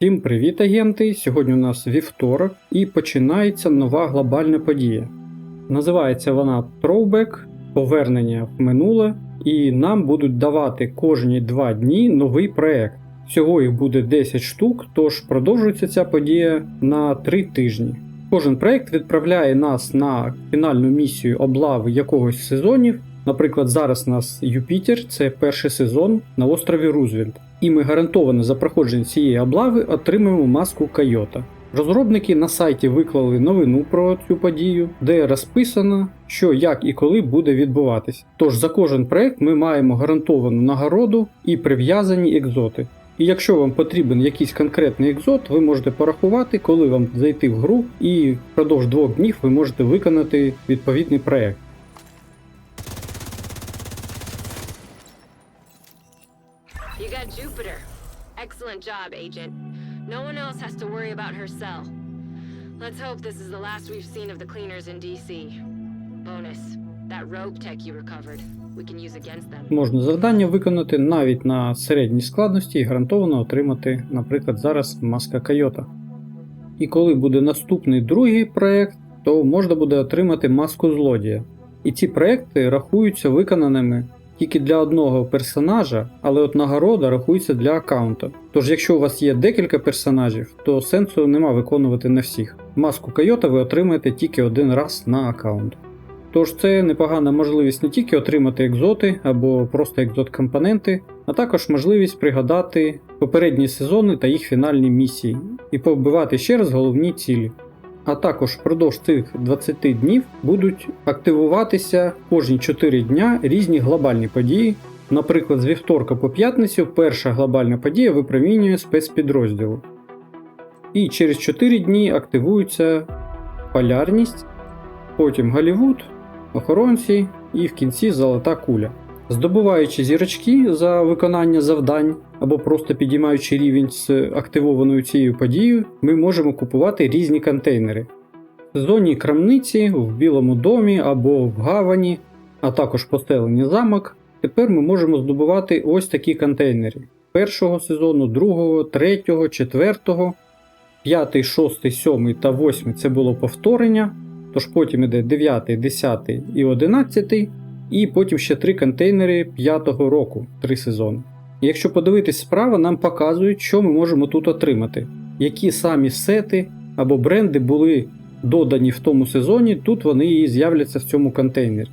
Всім привіт, агенти! Сьогодні у нас вівторок і починається нова глобальна подія. Називається вона Throwback, повернення в минуле, і нам будуть давати кожні два дні новий проект. Всього їх буде 10 штук, тож продовжується ця подія на 3 тижні. Кожен проект відправляє нас на фінальну місію облави якогось сезонів. Наприклад, зараз у нас Юпітер, це перший сезон на острові Рузвельт. І ми гарантовано за проходження цієї облави отримаємо маску Койота. Розробники на сайті виклали новину про цю подію, де розписано, що як і коли буде відбуватись. Тож за кожен проект ми маємо гарантовану нагороду і прив'язані екзоти. І якщо вам потрібен якийсь конкретний екзот, ви можете порахувати, коли вам зайти в гру, і впродовж двох днів ви можете виконати відповідний проект. You got Jupiter. Excellent job, Agent. No one else has to worry about her cell. Let's hope this is the last we've seen of the cleaners in DC. Bonus. That rope tech you recovered. We can use against them. Можна завдання виконати навіть на середній складності і гарантовано отримати, наприклад, зараз маска Койота. І коли буде наступний другий проект, то можна буде отримати маску злодія. І ці проекти рахуються виконаними тільки для одного персонажа, але от нагорода рахується для аккаунта. Тож, якщо у вас є декілька персонажів, то сенсу нема виконувати на всіх. Маску Койота ви отримаєте тільки один раз на аккаунт. Тож це непогана можливість не тільки отримати екзоти або просто екзот-компоненти, а також можливість пригадати попередні сезони та їх фінальні місії і повбивати ще раз головні цілі. А також впродовж цих 20 днів будуть активуватися кожні 4 дня різні глобальні події. Наприклад, з вівторка по п'ятницю перша глобальна подія випромінює спецпідрозділу. І через 4 дні активується полярність, потім Голівуд, охоронці і в кінці золота куля. Здобуваючи зірочки за виконання завдань або просто підіймаючи рівень з активованою цією подією, ми можемо купувати різні контейнери. В зоні крамниці, в Білому домі або в гавані, а також поселені замок. Тепер ми можемо здобувати ось такі контейнери першого сезону, другого, третього, четвертого, п'ятий, шостий, сьомий та восьмий це було повторення. Тож потім іде 9, 10 і 11, і потім ще три контейнери 5 року, три сезони. Якщо подивитись справа, нам показують, що ми можемо тут отримати, які самі сети або бренди були додані в тому сезоні, тут вони і з'являться в цьому контейнері.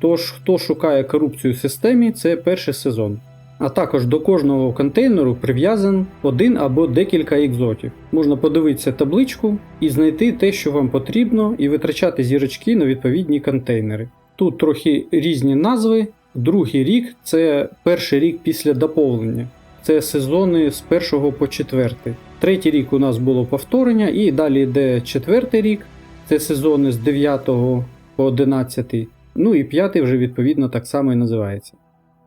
Тож, хто шукає корупцію в системі, це перший сезон. А також до кожного контейнеру прив'язан один або декілька екзотів. Можна подивитися табличку і знайти те, що вам потрібно, і витрачати зірочки на відповідні контейнери. Тут трохи різні назви. Другий рік це перший рік після доповнення. Це сезони з 1 по 4. Третій рік у нас було повторення, і далі йде четвертий рік. Це сезони з 9 по 11. Ну і п'ятий вже відповідно так само і називається.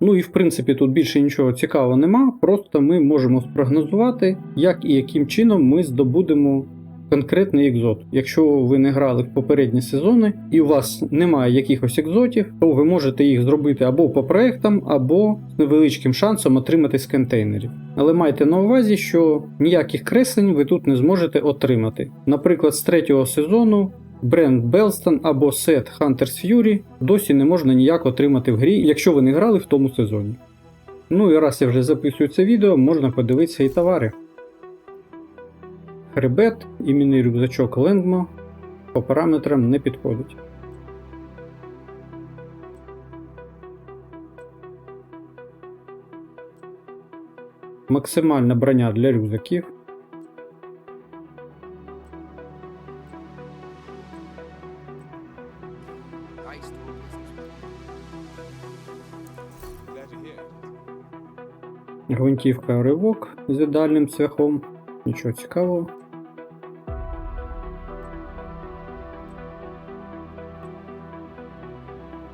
Ну і в принципі тут більше нічого цікавого нема, просто ми можемо спрогнозувати, як і яким чином ми здобудемо конкретний екзот. Якщо ви не грали в попередні сезони і у вас немає якихось екзотів, то ви можете їх зробити або по проектам, або з невеличким шансом отримати з контейнерів. Але майте на увазі, що ніяких креслень ви тут не зможете отримати. Наприклад, з третього сезону бренд Белстон або сет Hunters Fury досі не можна ніяк отримати в грі, якщо ви не грали в тому сезоні. Ну і раз я вже записую це відео, можна подивитися і товари. Хребет, іменний рюкзачок Лендмо по параметрам не підходить. Максимальна броня для рюкзаків. Гвинтівка ривок з ідеальним цвяхом. Нічого цікавого.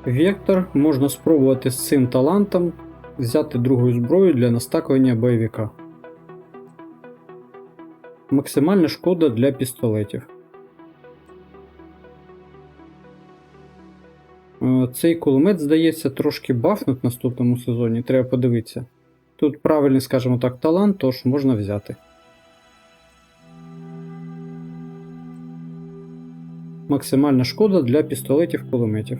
Вектор можна спробувати з цим талантом взяти другу зброю для настакування бойовика. Максимальна шкода для пістолетів. Е, цей кулемет, здається, трошки бафнуть в наступному сезоні, треба подивитися. Тут правильний, скажімо так, талант, тож можна взяти. Максимальна шкода для пістолетів кулеметів.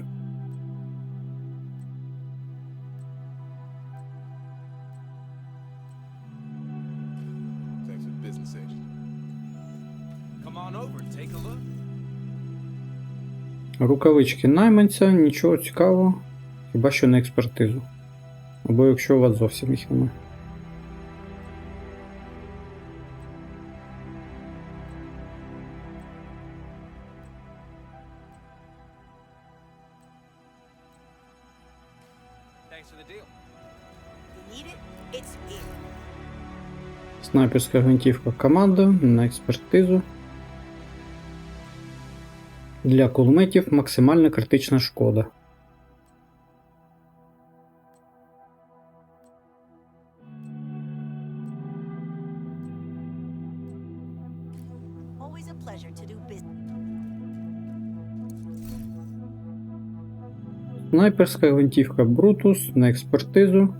Рукавички найманця, нічого цікавого, хіба що на експертизу. Або якщо у вас зовсім їх немає. Снайперська гвинтівка команда на експертизу. Для кулеметів максимальна критична шкода. Снайперська гвинтівка Brutus на експертизу.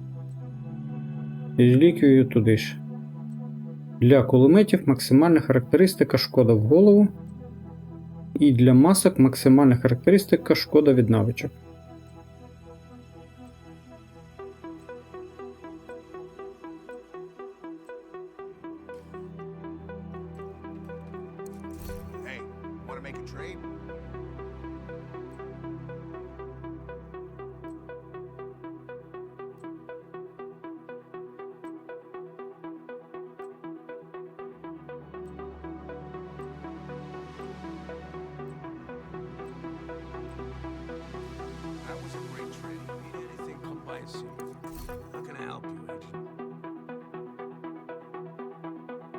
І з ліквією туди ж. Для кулеметів максимальна характеристика шкода в голову. І для масок максимальна характеристика шкода від навичок. Hey, wanna make a trade?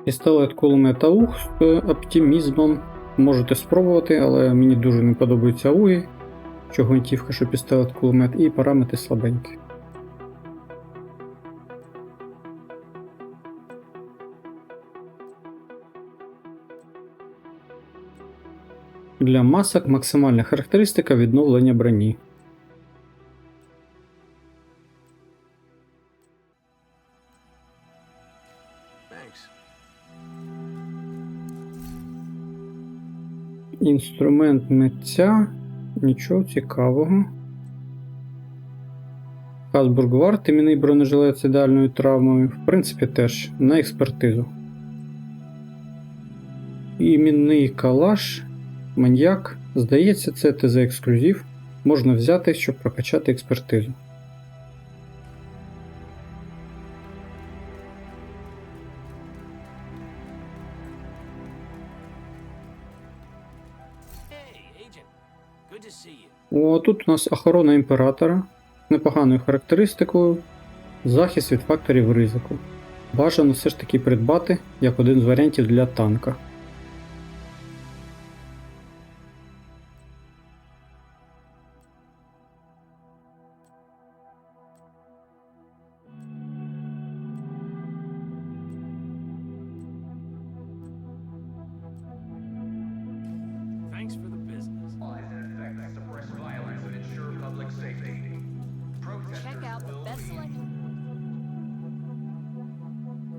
Пістолет кулемет АУГ з оптимізмом. Можете спробувати, але мені дуже не подобаються АУГи, що гвинтівка, що пістолет кулемет, і параметри слабенькі. Для масок максимальна характеристика відновлення броні. Інструмент митця. Нічого цікавого. Хасбург Варт, іменний бронежилет з ідеальною травмою. В принципі, теж на експертизу. Іменний калаш, маньяк. Здається, це ТЗ ексклюзив. Можна взяти, щоб прокачати експертизу. О, тут у нас охорона імператора з непоганою характеристикою, захист від факторів ризику. Бажано все ж таки придбати як один з варіантів для танка.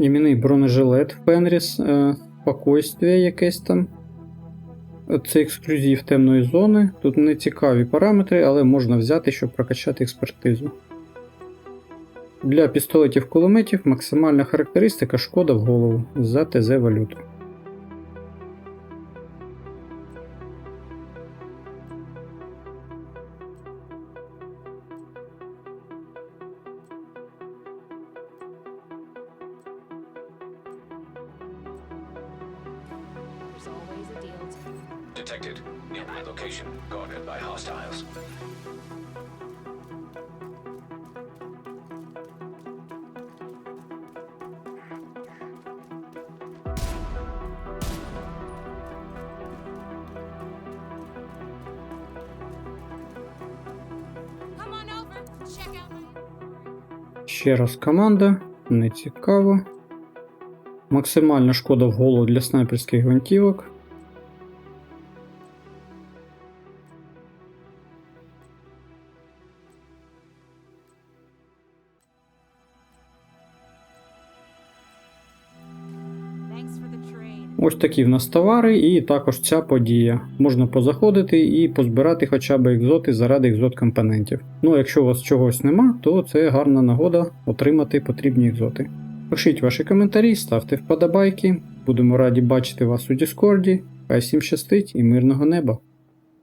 Іменний бронежилет Фенріс, Пенріс, спокойствие якесь там. Це ексклюзив темної зони. Тут не цікаві параметри, але можна взяти, щоб прокачати експертизу. Для пістолетів кулеметів максимальна характеристика шкода в голову за ТЗ валюту. There's always a deal to Detected. Nearby location. Guarded by hostiles. Come on over, check out my Ще раз команда, не цікаво. Максимальна шкода в голову для снайперських гвинтівок. Ось такі в нас товари, і також ця подія. Можна позаходити і позбирати хоча б екзоти заради екзот компонентів. Ну, якщо у вас чогось нема, то це гарна нагода отримати потрібні екзоти. Пишіть ваші коментарі, ставте вподобайки. Будемо раді бачити вас у Діскорді. Хай всім щастить і мирного неба!